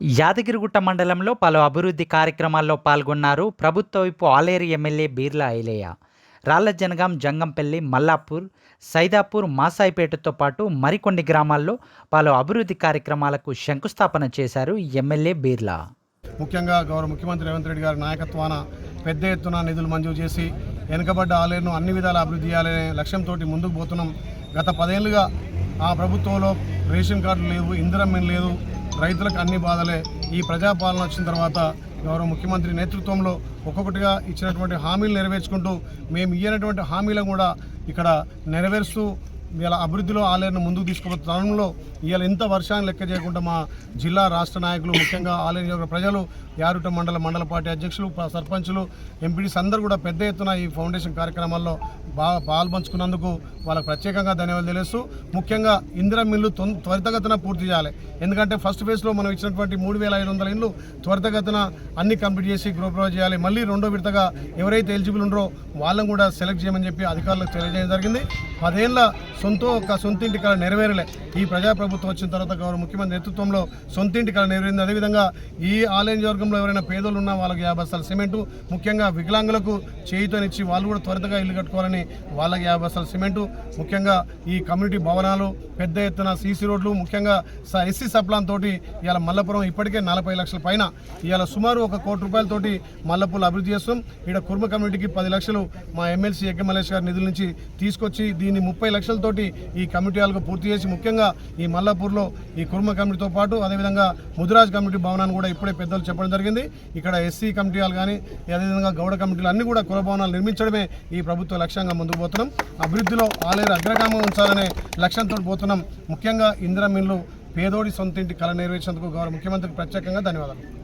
యాదగిరిగుట్ట మండలంలో పలు అభివృద్ధి కార్యక్రమాల్లో పాల్గొన్నారు ప్రభుత్వ వైపు ఆలేరు ఎమ్మెల్యే బీర్లా ఐలయ్య. రాళ్ళ జనగాం జంగంపల్లి మల్లాపూర్ సైదాపూర్ మాసాయిపేటతో పాటు మరికొన్ని గ్రామాల్లో పలు అభివృద్ధి కార్యక్రమాలకు శంకుస్థాపన చేశారు ఎమ్మెల్యే బీర్లా. ముఖ్యంగా గౌరవ ముఖ్యమంత్రి రేవంత్ రెడ్డి గారి నాయకత్వాన పెద్ద ఎత్తున నిధులు మంజూరు చేసి వెనుకబడ్డ ఆలయను అన్ని విధాల అభివృద్ధి చేయాలనే లక్ష్యంతో ముందుకు పోతున్నాం. గత పదేళ్ళుగా ఆ ప్రభుత్వంలో రేషన్ కార్డు లేవు ఇందిరమ్మ లేదు రైతులకు అన్ని బాధలే. ఈ ప్రజాపాలన వచ్చిన తర్వాత గౌరవ ముఖ్యమంత్రి నేతృత్వంలో ఒక్కొక్కటిగా ఇచ్చినటువంటి హామీలు నెరవేర్చుకుంటూ మేము ఇయ్యనటువంటి హామీలను కూడా ఇక్కడ నెరవేరుస్తూ ఇలా అభివృద్ధిలో ఆలయాన్ని ముందుకు తీసుకుపోతున్న తరుణంలో ఇవాళ ఇంత వర్షాన్ని లెక్క చేయకుండా మా జిల్లా రాష్ట్ర నాయకులు ముఖ్యంగా ఆలయ ప్రజలు యారుట మండల మండల పార్టీ అధ్యక్షులు సర్పంచులు ఎంపీడీస్ అందరూ కూడా పెద్ద ఎత్తున ఈ ఫౌండేషన్ కార్యక్రమాల్లో బాగా పాల్పంచుకున్నందుకు వాళ్ళకు ప్రత్యేకంగా ధన్యవాదాలు తెలుస్తూ ముఖ్యంగా ఇందిరా మిల్లు తొం- త్వరితగతిన పూర్తి చేయాలి. ఎందుకంటే ఫస్ట్ ఫేజ్లో మనం ఇచ్చినటువంటి మూడు వేల ఐదు వందల ఇళ్ళు త్వరితగతిన అన్ని కంప్లీట్ చేసి గృహప్రవేశం చేయాలి. మళ్ళీ రెండో విడతగా ఎవరైతే ఎలిజిబుల్ ఉండరో వాళ్ళని కూడా సెలెక్ట్ చేయమని చెప్పి అధికారులకు తెలియజేయడం జరిగింది. పదేళ్ళ సొంత ఒక సొంతింటి కళ నెరవేరలే. ఈ ప్రజాప్రభుత్వం వచ్చిన తర్వాత గౌరవ ముఖ్యమంత్రి నేతృత్వంలో సొంతింటి కళ నెరవేరింది. అదేవిధంగా ఈ ఆలయం వర్గంలో ఎవరైనా పేదలు ఉన్నా వాళ్ళకి యాభై బస్తాల సిమెంటు ముఖ్యంగా వికలాంగులకు చేయుతనిచ్చి వాళ్ళు కూడా త్వరితగా ఇల్లు కట్టుకోవాలని వాళ్ళకి యాభై బస్తాల సిమెంటు ముఖ్యంగా ఈ కమ్యూనిటీ భవనాలు పెద్ద ఎత్తున సీసీ రోడ్లు ముఖ్యంగా ఎస్సీ సప్లాన్ తోటి ఇవాళ మల్లపురం ఇప్పటికే నలభై లక్షల పైన. ఇవాళ సుమారు ఒక కోటి రూపాయలతోటి మల్లపూలు అభివృద్ధి చేస్తాం. ఇక్కడ కుర్మ కమ్యూనిటీకి పది లక్షలు మా ఎమ్మెల్సీ ఎగ్గ గారి నిధుల నుంచి తీసుకొచ్చి దీన్ని ముప్పై లక్షలతో తోటి ఈ కమిటీ వాళ్ళకు పూర్తి చేసి ముఖ్యంగా ఈ మల్లాపూర్లో ఈ కుర్మ కమిటీతో పాటు అదేవిధంగా ముదిరాజ్ కమిటీ భవనాన్ని కూడా ఇప్పుడే పెద్దలు చెప్పడం జరిగింది. ఇక్కడ ఎస్సీ కమిటీ వాళ్ళు కానీ అదేవిధంగా గౌడ కమిటీలు అన్ని కూడా కుల భవనాలు నిర్మించడమే ఈ ప్రభుత్వ లక్ష్యంగా ముందుకు పోతున్నాం. అభివృద్ధిలో ఆలేరు అగ్రగామం ఉంచాలనే లక్ష్యంతో పోతున్నాం. ముఖ్యంగా ఇందిరా మిల్లు పేదోడి సొంతింటి కళ నెరవేర్చేందుకు గౌరవ ముఖ్యమంత్రికి ప్రత్యేకంగా ధన్యవాదాలు.